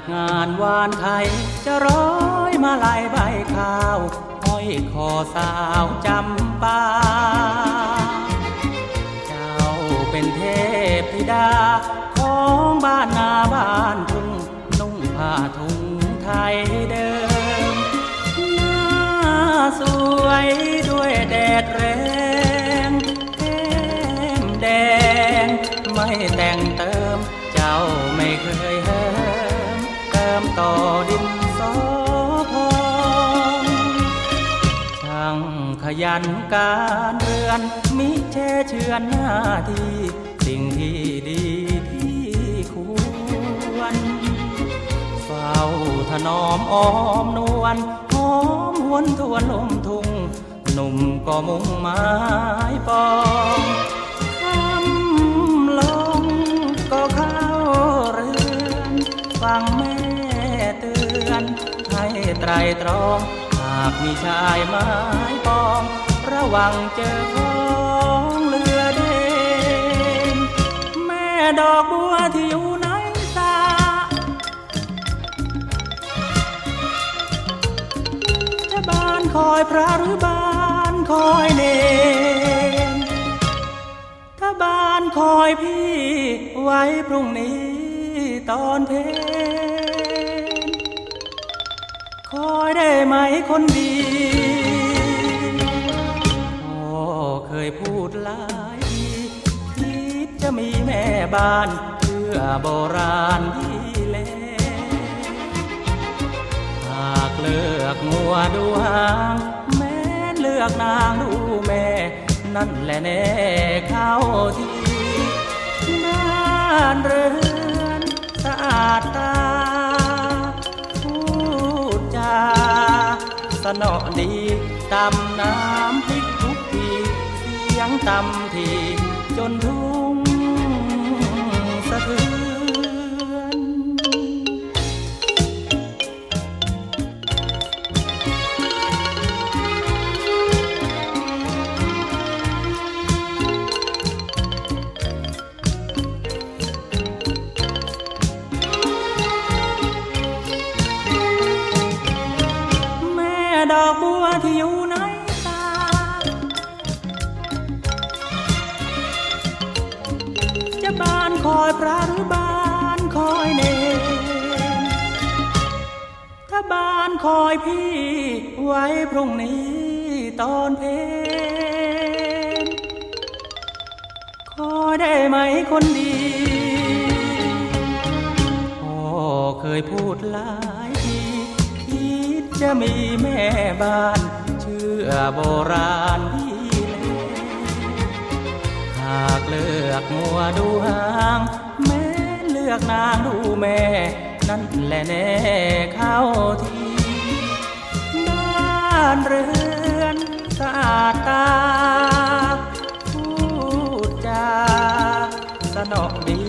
จากงานวานไทย จะร้อยมาลายใบข้าวห้อยคอสาวจำปา เจ้าเป็นเทพธิดา ของบ้านนาบ้านทุ่งนุ่งผ้าทุ่งไทยเดิมหน้าสวยด้วยแดดแรงแก้มแดง ไม่แต่งเติม เจ้าไม่เคยเหิมเติ มต่อดินสอพองช่างขยันการเรือน มิเชเชือนหน้าที่สิ่งที่ดีที่ควรเฝ้าถนอมอ้อมนวลหอมหวนทวนลมทุ่งหนุ่มก็มุ่งไม้ปอง ไตรตรอง หากมีชายไม้ปอง ระวังเจอของเรือเดนแม่ดอกบัวที่อยู่ในสาจะบานคอยพระหรือบานคอยเนนถ้าบานคอยพี่ไว้พรุ่งนี้ตอนเพล คอยได้ไหมคนดีพ่อเคยพูดหลายทีคิดจะมีแม่บ้านเพื่อโบราณที่แลหากเลือกงัวดูหางแม้เลือกนางดูแม่ นั่นแหละแน่เข้าทีบ้านเรือนสะอาดตา นอดีตำน้ำพริกทุกที เสียงตำทีจนทุก ดอกบัวที่อยู่ในตา จะบานคอยพระหรือบานคอยเนรถ้าบานคอยพี่ไว้พรุ่งนี้ตอนเพลงคอยได้ไหมคนดีพ่อเคยพูดหลายที จะมีแม่บ้านเชื่อโบราณพี่เลหากเลือกมัวดูหางแม้เลือกนางดูแม่ นั่นแหละแน่เข้าทีบ้านเรือนสะอาดตาพูดจาสนอดี